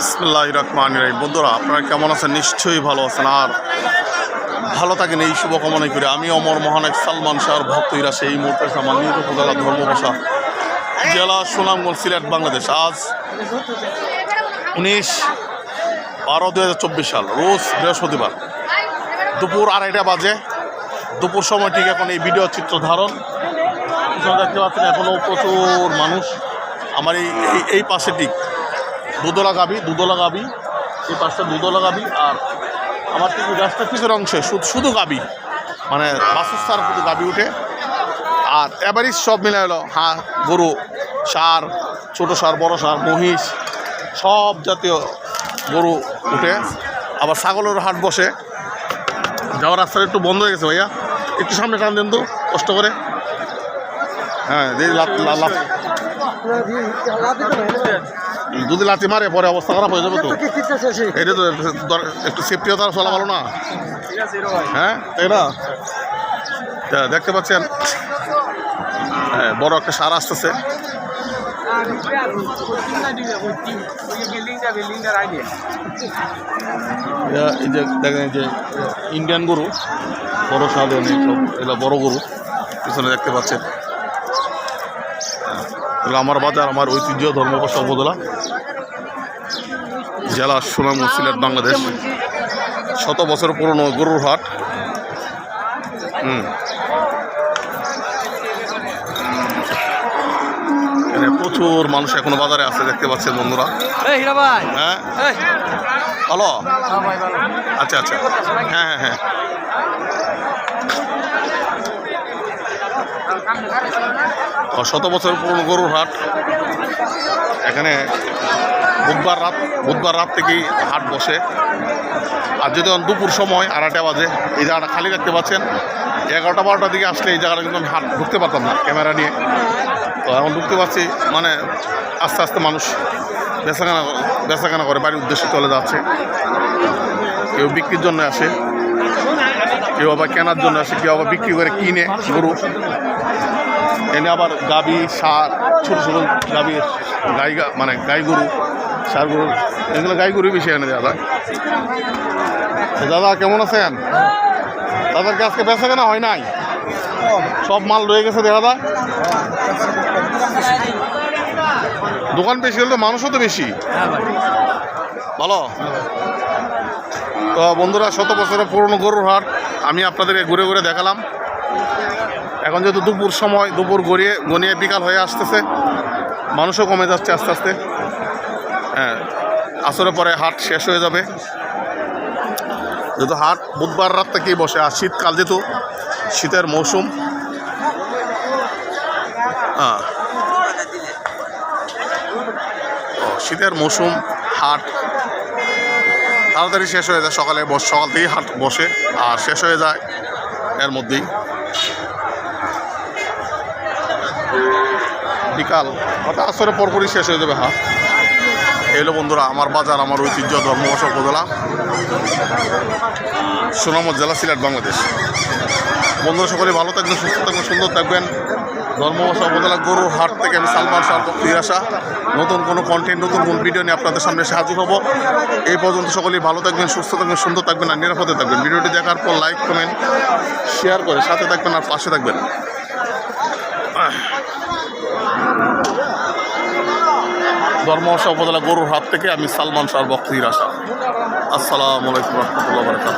ইসমুল্লাহ রহমান রাহিম বন্ধুরা, আপনারা কেমন আছেন? নিশ্চয়ই ভালো আছেন। আর ভালো থাকেন এই শুভকামনাই করি। আমি অমর মহানায়ক সালমান শাহর ভক্তরা সেই মুহূর্তে আমার নিজ উপজেলা ধর্মভাষা জেলা সুনামগঞ্জ সিলেট, বাংলাদেশ। আজ উনিশ বারো দু সাল, রোজ বৃহস্পতিবার দুপুর আড়াইটা বাজে। দুপুর সময় ঠিক এখন এই ভিডিও চিত্র ধারণ। দেখতে পাচ্ছেন এখনও প্রচুর মানুষ। আমার এই এই- পাশে ঠিক। দুদলা গাবি দুদলা গাবি এই পাশটা দুদলা গাবি আর আমার ঠিক রাস্তার পিছনের অংশে শুধু গাবি মানে বাসস্থার শুধু গাবি উঠে। আর এবারই সব মিলে হলো হাঁ গরু সার ছোটো সার বড় সার মহিষ, সব জাতীয় গরু উঠে। আবার ছাগলের হাট বসে। যাওয়ার রাস্তাটা একটু বন্ধ হয়ে গেছে ভাইয়া। একটু সামনে টান দেন তো, কষ্ট করে। হ্যাঁ দেখি লাত লাত যদি লাথি মারে পরে অবস্থা খারাপ হয়ে যাবে তো। এটা তো একটু সেফটিও তারা চলা ভালো না। হ্যাঁ তাই না? দেখতে পাচ্ছেন হ্যাঁ বড় একটা সার আসতেছে। এই যে দেখেন যে ইন্ডিয়ান গরু বড় সার অনেক এগুলো বড় গরু পিছনে দেখতে পাচ্ছেন। আমার বাজার আমার ঐতিহ্য ধর্মপাশা উপজেলা জেলা সুনাম সিলেট বাংলাদেশ। শত বছর পুরনো গরুর হাট। হুম। প্রচুর মানুষ এখনও বাজারে আছে দেখতে পাচ্ছেন বন্ধুরা। হ্যাঁ? হ্যাঁ ভালো আচ্ছা আচ্ছা। হ্যাঁ হ্যাঁ হ্যাঁ। শত বছর পুরনো গরুর হাট। এখানে বুধবার রাত বুধবার রাত থেকেই হাট বসে। আর যদি দুপুর সময় আড়াইটা বাজে, এই জায়গাটা খালি দেখতে পাচ্ছেন এগারোটা বারোটার দিকে আসলে এই জায়গাটা কিন্তু আমি হাট ঢুকতে পারতাম না, ক্যামেরা নিয়ে। তো এখন ঢুকতে পারছি মানে আস্তে আস্তে মানুষ বেচাকেনা বেচাকেনা করে, বাড়ির উদ্দেশ্যে চলে যাচ্ছে। কেউ বিক্রির জন্য আসে, কেউ আবার কেনার জন্য আসে, কেউ আবার বিক্রি করে কিনে গরু। এনে আবার গাবি, সার, ছোটো ছোটো গাবি গাই মানে গাই গরু সার গরু এগুলো গাই গরু বেশি এনে দাদা দাদা, কেমন আছেন? দাদার কি আজকে কেনা হয় নাই? সব মাল রয়ে গেছে যায়। দোকান বেশি হলে মানুষও তো বেশি। ভালো? তো বন্ধুরা, শত বছরের পুরনো গরুর হাট, আমি আপনাদেরকে ঘুরে ঘুরে দেখালাম। এখন যেহেতু দুপুর সময়, দুপুর গড়িয়ে, গনিয়ে বিকাল হয়ে আসতেছে, মানুষও কমে যাচ্ছে আস্তে আস্তে। হ্যাঁ আসরের পরে হাট শেষ হয়ে যাবে। যেহেতু হাট বুধবার রাত থেকেই বসে? আর শীতকাল যেহেতু, শীতের মৌসুম। হ্যাঁ। শীতের মৌসুম, হাট। তাড়াতাড়ি শেষ হয়ে যায় সকালে, সকাল থেকেই হাট বসে, আর শেষ হয়ে যায় এর মধ্যেই। বিকাল। হঠাৎ আসরে পরপরই শেষ হয়ে যাবে হাট এলো বন্ধুরা, আমার বাজার, আমার ঐতিহ্য ধর্মবর্ষ উপজেলা সুনামত জেলা, সিলেট, বাংলাদেশ। বন্ধুরা সকলে ভালো থাকবেন, সুস্থ থাকবেন, সুন্দর থাকবেন। ধর্মবর্ষা উপজেলা গরুর হাট থেকে আমি সালমান শাহ ফিরে আসা। নতুন কোনো কন্টেন্ট নতুন কোনো ভিডিও নিয়ে আপনাদের সামনে হাজির হব। এই পর্যন্ত সকলেই ভালো থাকবেন, সুস্থ থাকবেন, সুন্দর থাকবেন আর নিরাপদে থাকবেন। ভিডিওটি দেখার পর লাইক কমেন্ট শেয়ার করে সাথে থাকবেন আর পাশে থাকবেন। ধর্মবর্ষা উপজেলা গরুর হাত থেকে আমি সালমান শাহর বক্তির আসা আসসালামু আলাইকুম রহমতুল্লাহ বারকাত